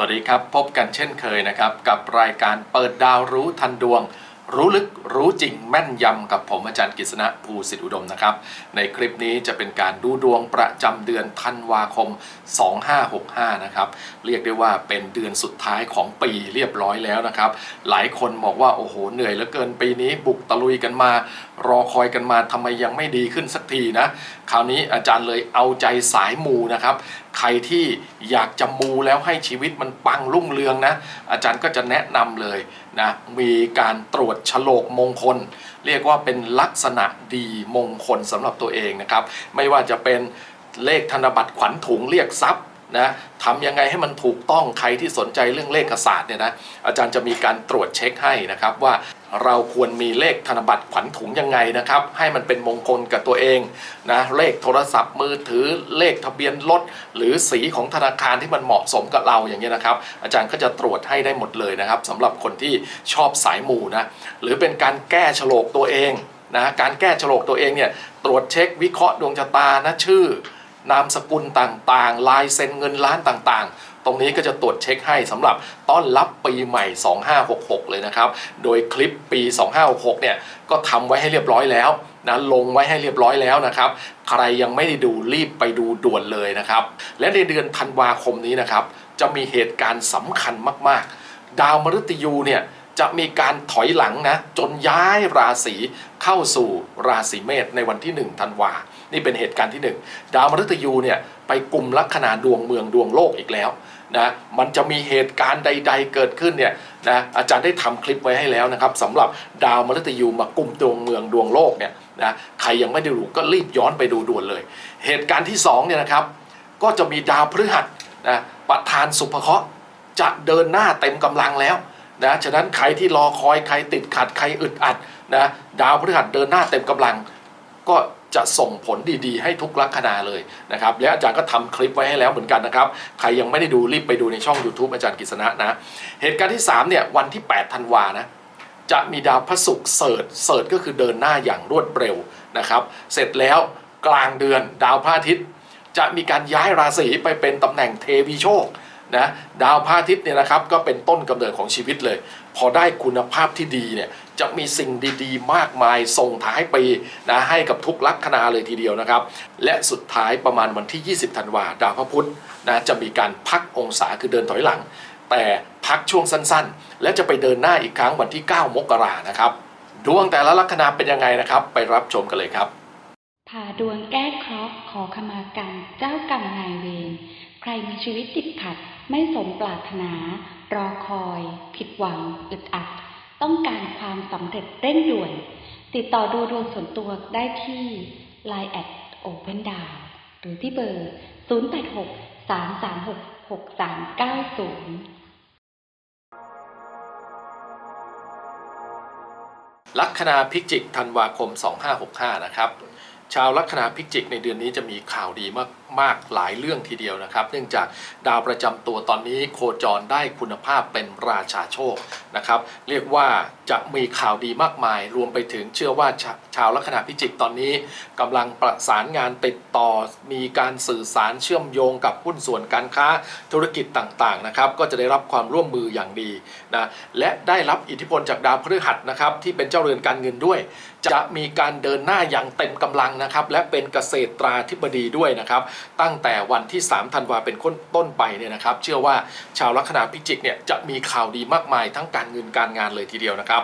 วัสดีครับ พบกันเช่นเคยนะครับ กับรายการเปิดดาวรู้ทันดวง รู้ลึกรู้จริงแม่นยำกับผมอาจารย์กฤษณะภูสิทธิอุดมนะครับ ในคลิปนี้จะเป็นการดูดวงประจำเดือนธันวาคม 2565 นะครับ เรียกได้ว่าเป็นเดือนสุดท้ายของปีเรียบร้อยแล้วนะครับ หลายคนบอกว่า โอ้โห เหนื่อยเหลือเกินปีนี้บุกตะลุยกันมา รอคอยกันมาทำไมยังไม่ดีขึ้นสักทีนะ คราวนี้อาจารย์เลยเอาใจสายมูนะครับใครที่อยากจะมูแล้วให้ชีวิตมันปังรุ่งเรืองนะ อาจารย์ก็จะแนะนำเลยนะ มีการตรวจฉลกมงคล เรียกว่าเป็นลักษณะดีมงคลสำหรับตัวเองนะครับ ไม่ว่าจะเป็นเลขธนบัตรขวัญถุงเรียกทรัพย์ นะทำยังไงให้มันถูกต้องใครที่สนใจเรื่องเลขศาสตร์เนี่ยนะอาจารย์จะมีการตรวจเช็คให้นะครับว่าเราควรมีเลขธนบัตรขวัญถุงยังไงนะครับ ให้มันเป็นมงคลกับตัวเองนะเลขโทรศัพท์มือถือเลขทะเบียนรถหรือสีของธนาคารที่มันเหมาะสมกับเราอย่างเงี้ยนะครับ อาจารย์ก็จะตรวจให้ได้หมดเลยนะครับสำหรับคนที่ชอบสายมูนะหรือเป็นการแก้ฉลกตัวเองนะการแก้ฉลกตัวเองเนี่ยตรวจเช็ควิเคราะห์ดวงชะตานะชื่อ นามสกุลต่างๆ ลายเซ็นเงินล้านต่างๆ ตรงนี้ก็จะตรวจเช็คให้สำหรับต้อนรับปีใหม่ 2566 เลยนะครับ โดยคลิปปี 2566 เนี่ยก็ทำไว้ให้เรียบร้อยแล้วนะลงไว้ให้เรียบร้อยแล้วนะครับ ใครยังไม่ได้ดูรีบไปดูด่วนเลยนะครับ และในเดือนธันวาคมนี้นะครับ จะมีเหตุการณ์สำคัญมาก ๆ ดาวมฤตยูเนี่ย จะมีการถอยหลังนะ จนย้ายราศีเข้าสู่ราศีเมษในวันที่1ธันวา นี่เป็นเหตุการณ์ที่ 1 ดาวมฤตยูเนี่ยไปกลุ่มลัคนาดวงเมืองดวงโลกอีกแล้วนะมันจะมีเหตุการณ์ใด ๆ เกิดขึ้นเนี่ยนะอาจารย์ได้ทำคลิปไว้ให้แล้วนะครับสำหรับดาวมฤตยูมากลุ่มดวงเมืองดวงโลกเนี่ยนะใครยังไม่ได้ดูก็รีบย้อนไปดูด่วนเลย เหตุการณ์ที่2เนี่ยนะครับก็จะมีดาวพฤหัสนะประธานสุภเคราะห์จะเดินหน้าเต็มกำลังแล้ว นะฉะนั้นใครที่รอคอยใครติดขัดใครอึดอัดนะดาวพฤหัสเดินหน้าเต็มกำลัง ก็จะส่งผลดีๆ ให้ทุกลัคนาเลยนะครับและอาจารย์ก็ทำคลิปไว้ให้แล้วเหมือนกันนะครับ ใครยังไม่ได้ดูรีบไปดูในช่อง YouTube อาจารย์กฤษณะนะ เหตุการณ์ที่3เนี่ยวันที่8ธันวานะจะมีดาวพระศุกร์เสิร์ชเสิร์ชก็คือเดินหน้าอย่างรวดเร็วนะครับ เสร็จแล้วกลางเดือนดาวพระอาทิตย์ จะมีการย้ายราศีไปเป็นตำแหน่งเทวีโชค นะดาวพระอาทิตย์เนี่ยนะครับก็เป็นต้นกำเนิดของชีวิตเลย พอได้คุณภาพที่ดีเนี่ยจะมีสิ่งดีๆ มากมายส่งท้ายปีนะให้กับทุกลัคนาเลยทีเดียวนะครับ และสุดท้ายประมาณวันที่ 20 ธันวาดาวพระพุธนะจะมีการพักองศาคือเดินถอยหลัง แต่พักช่วงสั้นๆ และจะไปเดินหน้าอีกครั้งวันที่ 9 มกรานะครับดวงแต่ละลัคนาเป็นยังไงนะครับ ไปรับชมกันเลยครับผ่าดวงแก้เคราะห์ขอขมากรรมเจ้ากรรมนายเวรใครมีชีวิตติดขัด ไม่สมปรารถนา รอคอย ผิดหวัง อึดอัด ต้องการความสำเร็จเร่งด่วน ติดต่อดูดวงส่วนตัวได้ที่ Line แอด Open d o w หรือที่เบอร์ 086 336 6390 ลัคนาพิจิกธันวาคม 2565 นะครับ ชาวลัคนาพิจิกในเดือนนี้จะมีข่าวดีมากมากหลายเรื่องทีเดียวนะครับ เนื่องจากดาวประจำตัวตอนนี้โคจรได้คุณภาพเป็นราชาโชคนะครับ เรียกว่าจะมีข่าวดีมากมาย รวมไปถึงเชื่อว่าชาชาวลัคนาพิจิกตอนนี้กำลังประสานงานติดต่อ มีการสื่อสารเชื่อมโยงกับหุ้นส่วนการค้าธุรกิจต่างๆนะครับ ก็จะได้รับความร่วมมืออย่างดีนะและได้รับอิทธิพลจากดาวพฤหัสนะครับที่เป็นเจ้าเรือนการเงินด้วยจะมีการเดินหน้าอย่างเต็มกำลังนะครับ และเป็นเกษตราธิบดีด้วยนะครับ ตั้งแต่วันที่ 3 ธันวาเป็นต้นไปเนี่ยนะครับ เชื่อว่าชาวลัคนาพิจิกเนี่ยจะมีข่าวดีมากมายทั้งการเงินการงานเลยทีเดียวนะครับ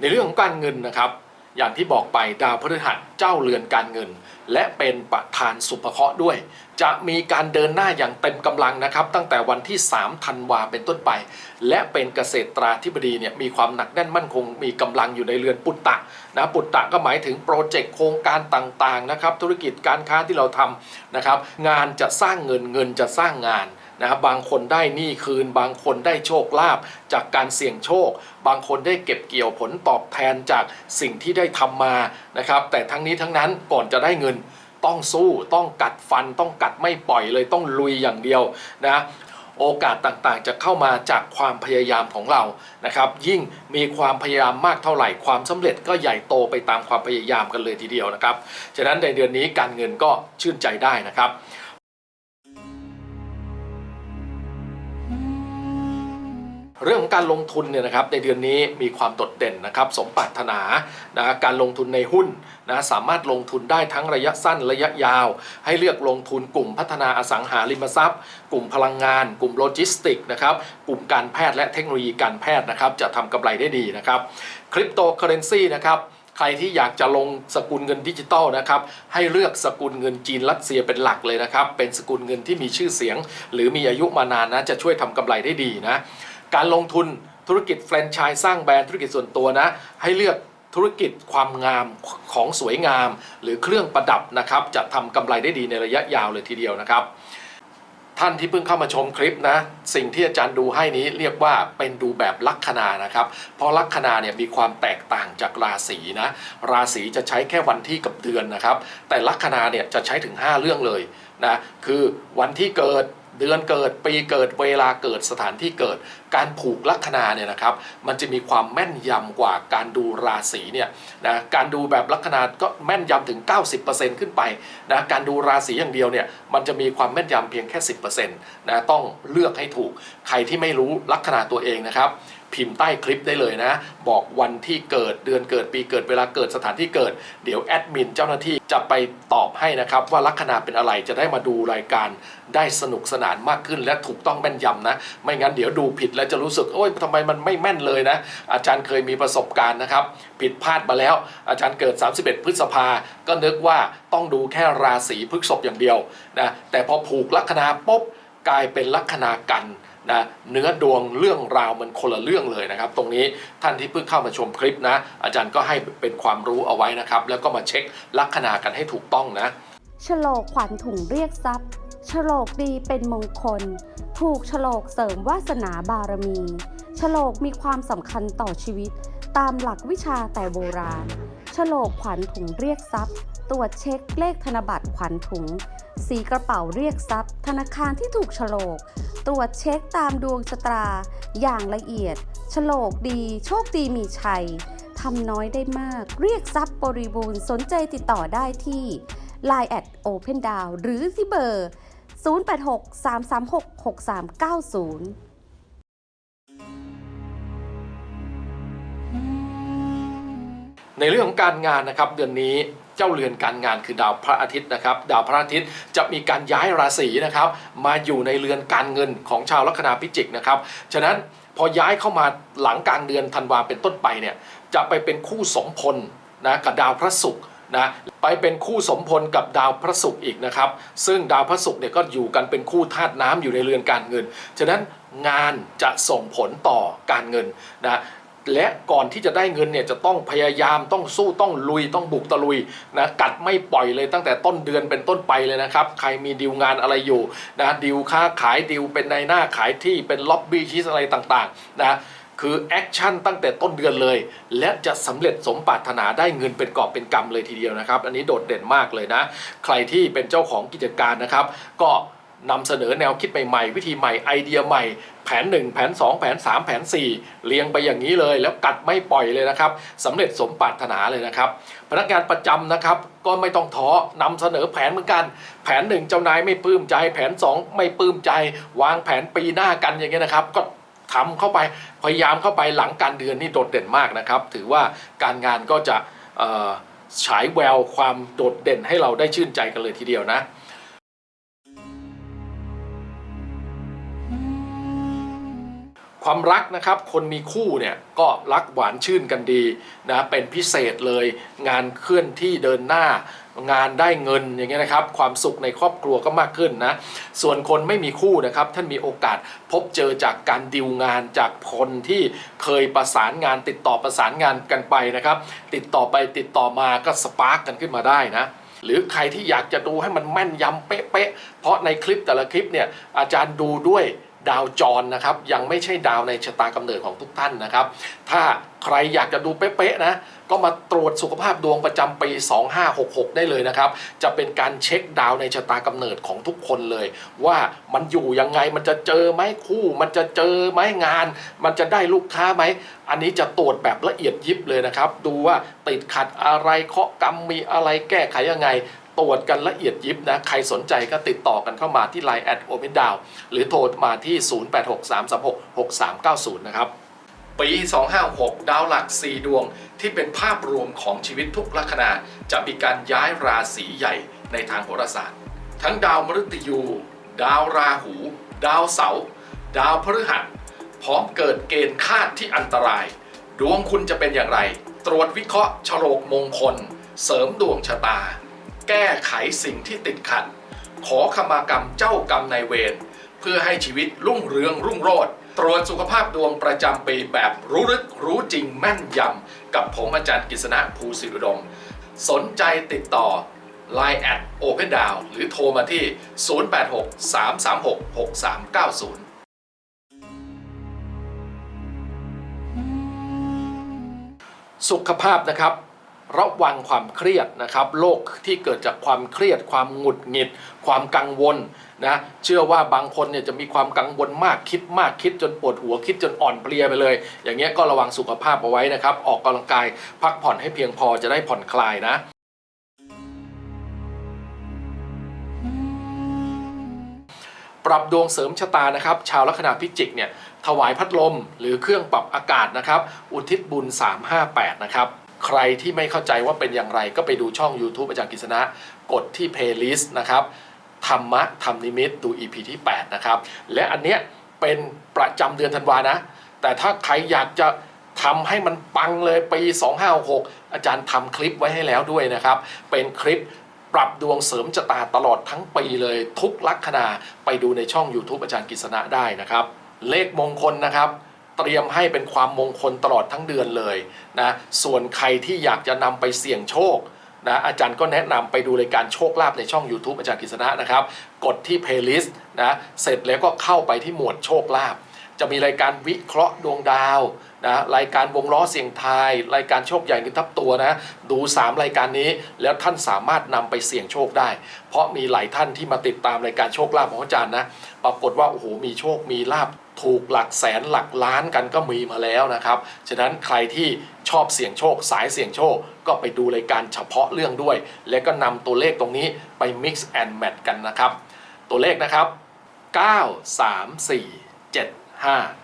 ในเรื่องของการเงินนะครับ อย่างที่บอกไปดาวพฤหัสเจ้าเรือนการเงิน และเป็นประธานสุภเคราะห์ด้วย จะมีการเดินหน้าอย่างเต็มกำลังนะครับ ตั้งแต่วันที่ 3 ธันวาเป็นต้นไป และเป็นเกษตราธิบดีเนี่ยมีความหนักแน่นมั่นคง มีกำลังอยู่ในเรือนปุตตะนะปุตตะก็หมายถึงโปรเจกต์โครงการต่างๆนะครับ ธุรกิจการค้าที่เราทำนะครับ งานจะสร้างเงินเงินจะสร้างงาน นะครับบางคนได้หนี้คืน บางคนได้โชคลาภจากการเสี่ยงโชค บางคนได้เก็บเกี่ยวผลตอบแทนจากสิ่งที่ได้ทำมานะครับ แต่ทั้งนี้ทั้งนั้นก่อนจะได้เงินต้องสู้ต้องกัดฟันต้องกัดไม่ปล่อยเลยต้องลุยอย่างเดียวนะโโอกาสต่างๆ จะเข้ามาจากความพยายามของเรานะครับ ยิ่งมีความพยายามมากเท่าไหร่ความสำเร็จก็ใหญ่โตไปตามความพยายามกันเลยทีเดียวนะครับ ฉะนั้นในเดือนนี้การเงินก็ชื่นใจได้นะครับ เรื่องของการลงทุนเนี่ยนะครับในเดือนนี้มีความโดดเด่นนะครับสมปรารถนานะการลงทุนในหุ้นนะสามารถลงทุนได้ทั้งระยะสั้นระยะยาว ให้เลือกลงทุนกลุ่มพัฒนาอสังหาริมทรัพย์ กลุ่มพลังงาน กลุ่มโลจิสติกนะครับกลุ่มการแพทย์และเทคโนโลยีการแพทย์นะครับจะทำกำไรได้ดีนะครับคริปโตเคอเรนซีนะครับใครที่อยากจะลงสกุลเงินดิจิตอลนะครับให้เลือกสกุลเงินจีนรัสเซียเป็นหลักเลยนะครับเป็นสกุลเงินที่มีชื่อเสียง หรือมีอายุมานานนะจะช่วยทำกำไรได้ดีนะ การลงทุนธุรกิจแฟรนไชส์สร้างแบรนด์ธุรกิจส่วนตัวนะ ให้เลือกธุรกิจความงามของสวยงาม หรือเครื่องประดับนะครับ จะทำกำไรได้ดีในระยะยาวเลยทีเดียวนะครับ ท่านที่เพิ่งเข้ามาชมคลิปนะ สิ่งที่อาจารย์ดูให้นี้เรียกว่าเป็นดูแบบลัคนานะครับ เพราะลัคนาเนี่ยมีความแตกต่างจากราศีนะ ราศีจะใช้แค่วันที่กับเดือนนะครับ แต่ลัคนาเนี่ยจะใช้ถึง 5 เรื่องเลยนะคือวันที่เกิด เดือนเกิดปีเกิดเวลาเกิดสถานที่เกิด การผูกลัคนาเนี่ยนะครับมันจะมีความแม่นยำกว่าการดูราศีเนี่ยนะการดูแบบลัคนาก็แม่นยำถึง 90%ขึ้นไปนะการดูราศีอย่างเดียวเนี่ยมันจะมีความแม่นยำเพียงแค่ 10%นะต้องเลือกให้ถูกใครที่ไม่รู้ลัคนาตัวเองนะครับ พิมพ์ใต้คลิปได้เลยนะ บอกวันที่เกิดเดือนเกิดปีเกิดเวลาเกิดสถานที่เกิด เดี๋ยวแอดมินเจ้าหน้าที่จะไปตอบให้นะครับว่าลัคนาเป็นอะไรจะได้มาดูรายการได้สนุกสนานมากขึ้น และถูกต้องแม่นยำนะ ไม่งั้นเดี๋ยวดูผิดแล้วจะรู้สึกโอ้ยทำไมมันไม่แม่นเลยนะ อาจารย์เคยมีประสบการณ์นะครับผิดพลาดมาแล้ว อาจารย์เกิด 31 พฤษภา ก็นึกว่าต้องดูแค่ราศีพฤษภอย่างเดียวนะแต่พอผูกลัคนาปุ๊บกลายเป็นลัคนากัน นะเนื้อดวงเรื่องราวมันคนละเรื่องเลยนะครับ ตรงนี้ท่านที่เพิ่งเข้ามาชมคลิปนะ อาจารย์ก็ให้เป็นความรู้เอาไว้นะครับ แล้วก็มาเช็คลัคนากันให้ถูกต้องนะฉลกขวัญถุงเรียกทรัพย์ฉลกดีเป็นมงคล ถูกฉลกเสริมวาสนาบารมีฉลกมีความสำคัญต่อชีวิต ตามหลักวิชาแต่โบราณฉลกขวัญถุงเรียกทรัพย์ ตรวจเช็คเลขธนบัตรขวัญถุง สีกระเป๋าเรียกทรัพย์ ธนาคารที่ถูกฉลก ตรวจเช็คตามดวงชะตา อย่างละเอียด ฉลกดี โชคดีมีชัยทำน้อยได้มาก เรียกทรัพย์บริบูรณ์สนใจติดต่อได้ที่ Line at Open Down หรือที่เบอร์ 0863366390 ในเรื่องของการงานนะครับเดือนนี้เจ้าเรือนการงานคือดาวพระอาทิตย์นะครับ ดาวพระอาทิตย์จะมีการย้ายราศีนะครับ มาอยู่ในเรือนการเงินของชาวลัคนาพิจิกนะครับฉะนั้นพอย้ายเข้ามาหลังกลางเดือนธันวาเป็นต้นไปเนี่ยจะไปเป็นคู่สมพลนะกับดาวพระศุกร์นะไปเป็นคู่สมพลกับดาวพระศุกร์อีกนะครับ ซึ่งดาวพระศุกร์เนี่ยก็อยู่กันเป็นคู่ธาตุน้ำอยู่ในเรือนการเงิน ฉะนั้นงานจะส่งผลต่อการเงินนะ และก่อนที่จะได้เงินเนี่ยจะต้องพยายามต้องสู้ต้องลุยต้องบุกตะลุยนะกัดไม่ปล่อยเลยตั้งแต่ต้นเดือนเป็นต้นไปเลยนะครับ ใครมีดีลงานอะไรอยู่นะดีลค้าขายดีลเป็นในหน้าขายที่เป็นล็อบบี้ชีสอะไรต่างๆนะคือแอคชั่นตั้งแต่ต้นเดือนเลย และจะสำเร็จสมปรารถนาได้เงินเป็นกอบเป็นกำเลยทีเดียวนะครับ อันนี้โดดเด่นมากเลยนะ ใครที่เป็นเจ้าของกิจการนะครับ ก็ นำเสนอแนวคิดใหม่ๆ วิธีใหม่ไอเดียใหม่ แผน 1 แผน 2 แผน 3 แผน 4 เรียงไปอย่างนี้เลย แล้วกัดไม่ปล่อยเลยนะครับสำเร็จสมปรารถนาเลยนะครับ พนักงานประจำนะครับก็ไม่ต้องท้อนำเสนอแผนเหมือนกัน แผน 1 เจ้านายไม่ปลื้มใจ แผน 2 ไม่ปลื้มใจ วางแผนปีหน้ากันอย่างเงี้ยนะครับ ก็ทำเข้าไปพยายามเข้าไปหลังการเดือนนี่โดดเด่นมากนะครับ ถือว่าการงานก็จะฉายแววความโดดเด่นให้เราได้ชื่นใจกันเลยทีเดียวนะ ความรักนะครับคนมีคู่เนี่ยก็รักหวานชื่นกันดีนะเป็นพิเศษเลยงานเคลื่อนที่เดินหน้างานได้เงินอย่างเงี้ยนะครับ ความสุขในครอบครัวก็มากขึ้นนะ ส่วนคนไม่มีคู่นะครับ ท่านมีโอกาสพบเจอจากการดิวงานจากคนที่เคยประสานงานติดต่อประสานงานกันไปนะครับ ติดต่อไปติดต่อมาก็สปาร์กกันขึ้นมาได้นะหรือใครที่อยากจะดูให้มันแม่นยำเป๊ะๆ เพราะในคลิปแต่ละคลิปเนี่ยอาจารย์ดูด้วย ดาวจรนะครับ ยังไม่ใช่ดาวในชะตากำเนิดของทุกท่านนะครับ ถ้าใครอยากจะดูเป๊ะๆนะก็มาตรวจสุขภาพดวงประจำปี 2566 ได้เลยนะครับ จะเป็นการเช็คดาวในชะตากำเนิดของทุกคนเลย ว่ามันอยู่ยังไงมันจะเจอไหมคู่ มันจะเจอไหมงาน มันจะได้ลูกค้าไหม อันนี้จะตรวจแบบละเอียดยิบเลยนะครับ ดูว่าติดขัดอะไรเคาะกรรมมีอะไรแก้ไขยังไง ตรวจกันละเอียดยิบนะ ใครสนใจก็ติดต่อกันเข้ามาที่ Line แอดโอเ n นดาวหรือโทรมาที่ 0863366390 นะครับ ปี 256 ดาวหลัก 4 ดวงที่เป็นภาพรวมของชีวิตทุกลัคนาจะมีการย้ายราศีใหญ่ในทางโหราศาสตร์ ทั้งดาวมฤตยู ดาวราหู ดาวเสาร์ดาวพฤหัสพร้อมเกิดเกณฑ์คาดที่อันตราย ดวงคุณจะเป็นอย่างไร ตรวจวิเคราะห์ฉลกมงคล เสริมดวงชะตา แก้ไขสิ่งที่ติดขัด ขอขมากรรมเจ้ากรรมนายเวรเพื่อให้ชีวิตรุ่งเรืองรุ่งโรจน์ตรวจสุขภาพดวงประจำปีแบบรู้ลึกรู้จริงแม่นยำ กับผมอาจารย์กฤษณะภูสิริดม สนใจติดต่อ Line แอด Open d o w n หรือโทรมาที่ 086 336 6390สุขภาพนะครับ ระวังความเครียดนะครับโรคที่เกิดจากความเครียด ความหงุดหงิด ความกังวลนะเชื่อว่าบางคนเนี่ยจะมีความกังวลมากคิดมากคิดจนปวดหัวคิดจนอ่อนเพลียไปเลย อย่างเงี้ยก็ระวังสุขภาพเอาไว้นะครับ ออกกำลังกายพักผ่อนให้เพียงพอจะได้ผ่อนคลายนะปรับดวงเสริมชะตานะครับ ชาวลัคนาพิจิกเนี่ยถวายพัดลมหรือเครื่องปรับอากาศนะครับ อุทิศบุญ 358 นะครับ ใครที่ไม่เข้าใจว่าเป็นอย่างไร ก็ไปดูช่อง YouTube อาจารย์กฤษณะกดที่ playlist นะครับธรรมะธรรมนิมิตดู EP ที่ 8 นะครับ และอันเนี้ยเป็นประจำเดือนธันวานะ แต่ถ้าใครอยากจะทำให้มันปังเลยปี 2566 อาจารย์ทำคลิปไว้ให้แล้วด้วยนะครับ เป็นคลิปปรับดวงเสริมชะตาตลอดทั้งปีเลยทุกลัคนาไปดูในช่อง YouTube อาจารย์กฤษณะได้นะครับ เลขมงคลนะครับ เตรียมให้เป็นความมงคลตลอดทั้งเดือนเลยนะส่วนใครที่อยากจะนำไปเสี่ยงโชคนะอาจารย์ก็แนะนำไปดูรายการโชคลาภในช่อง YouTube อาจารย์กฤษณะนะครับ กดที่ playlist นะเสร็จแล้วก็เข้าไปที่หมวดโชคลาภจะมีรายการวิเคราะห์ดวงดาวนะรายการวงล้อเสียงทาย รายการโชคใหญ่เงินทับตัวนะ ดู 3 รายการนี้แล้วท่านสามารถนำไปเสี่ยงโชคได้ เพราะมีหลายท่านที่มาติดตามรายการโชคลาภของอาจารย์นะ ปรากฏว่าโอ้โหมีโชคมีลาภ ถูกหลักแสนหลักล้านกันก็มีมาแล้วนะครับ ฉะนั้นใครที่ชอบเสี่ยงโชค สายเสี่ยงโชค ก็ไปดูรายการเฉพาะเรื่องด้วย แล้วก็นำตัวเลขตรงนี้ไป mix and match กันนะครับ ตัวเลขนะครับ 9 3 4 7 5